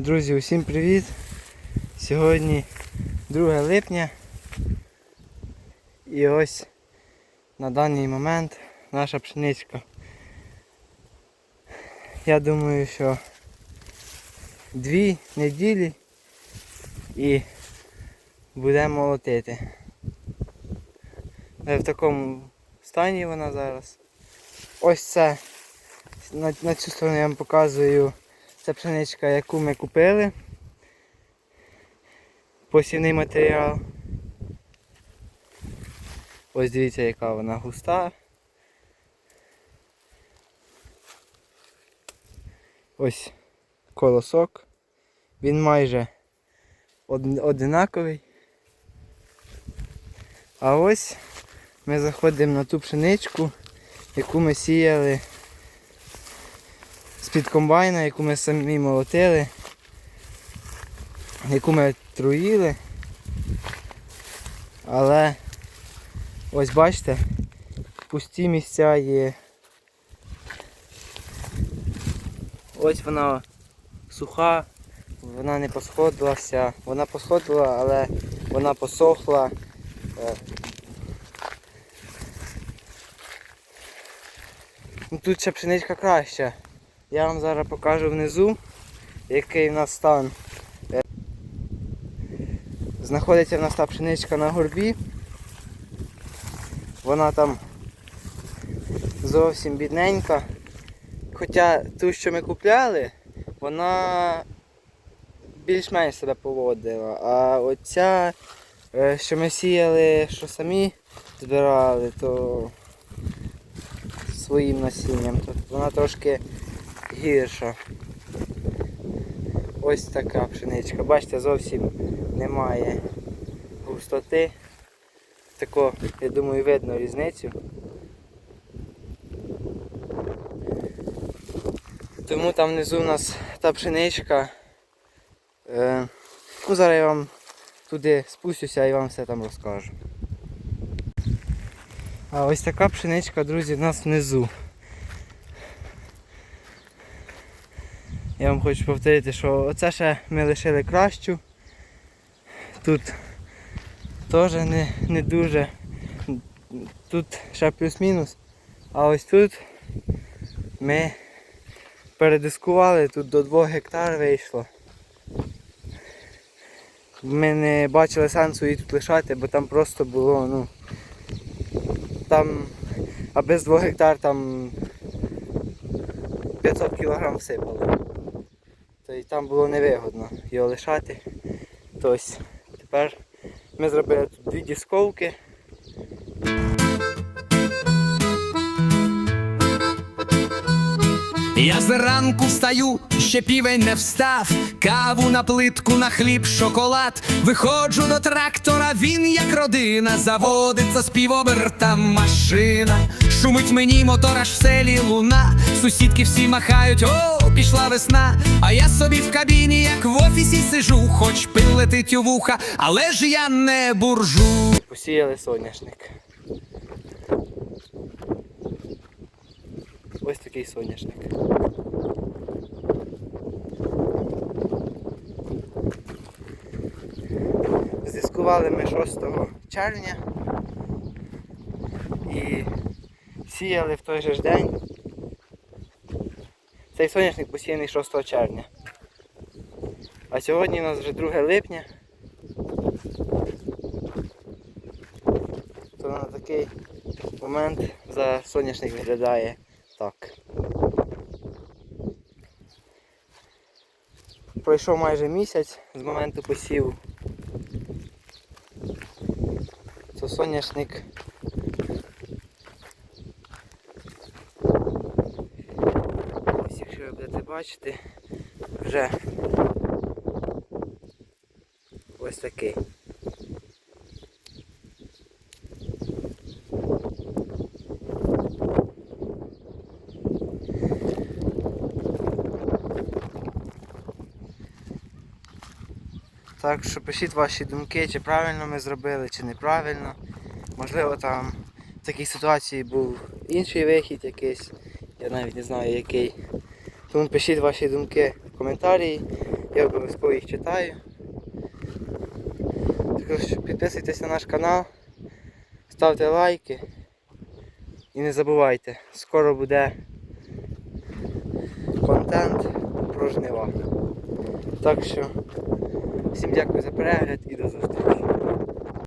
Друзі, усім привіт! Сьогодні 2 липня. І ось на даний момент наша пшеничка. Я думаю, що дві неділі і будемо молотити. В такому стані вона зараз. Ось це. На, на цю сторону я вам показую. Це пшеничка, яку ми купили. Посівний матеріал. Ось дивіться, яка вона густа. Ось колосок. Він майже одинаковий. А ось ми заходимо на ту пшеничку, яку ми сіяли з-під комбайна, яку ми самі молотили, яку ми труїли. Але ось бачите, пусті місця є. Ось вона суха, вона не посходилася, вона посходила, але вона посохла. Е, Ну, Тут ще пшеничка краща. Я вам зараз покажу внизу, який в нас стан. Е, Знаходиться в нас та пшеничка на горбі. Вона там зовсім бідненька. Хоча ту, що ми купляли, вона більш-менш себе поводила. А оця, е, що ми сіяли, що самі збирали, то своїм насінням, то вона трошки гірша. Ось така пшеничка. Бачите, зовсім немає густоти. Тако, я думаю, видно різницю. Тому там внизу у нас та пшеничка. Е, ну, зараз я вам туди спустюся і вам все там розкажу. А ось така пшеничка, друзі, в нас внизу. Я вам хочу повторити, що оце ще ми лишили кращу. Тут теж не, не дуже. Тут ще плюс-мінус. А ось тут ми передискували, тут до 2 гектар вийшло. Ми не бачили сенсу її тут лишати, бо там просто було, ну, там, а без 2 гектар там 500 кг всипало. То й там було невигодно його лишати. Тобто тепер ми зробили тут дві дісковки. Я зранку встаю, ще півень не встав, каву на плитку, на хліб, шоколад. Виходжу до трактора, він як родина, заводиться з півоберта машина. Шумить мені мотор аж в селі луна. Сусідки всі махають, о, пішла весна. А я собі в кабіні, як в офісі сижу, хоч пил летить у вуха, але ж я не буржу. Посіяли соняшник. Ось такий соняшник. Здискували ми 6 червня і сіяли в той же ж день. Цей соняшник посіяний 6 червня. А сьогодні у нас вже 2 липня. то на такий момент за соняшник виглядає так. Пройшов майже місяць з моменту посіву. То соняшник якщо бачити, вже ось такий. Так що пишіть ваші думки, чи правильно ми зробили, чи неправильно. Можливо там в такій ситуації був інший вихід якийсь. Я навіть не знаю який. Тому пишіть ваші думки в коментарі. Я обов'язково їх читаю. Також підписуйтесь на наш канал, ставте лайки і не забувайте, скоро буде контент про жнива. Так що всім дякую за перегляд і до зустрічі.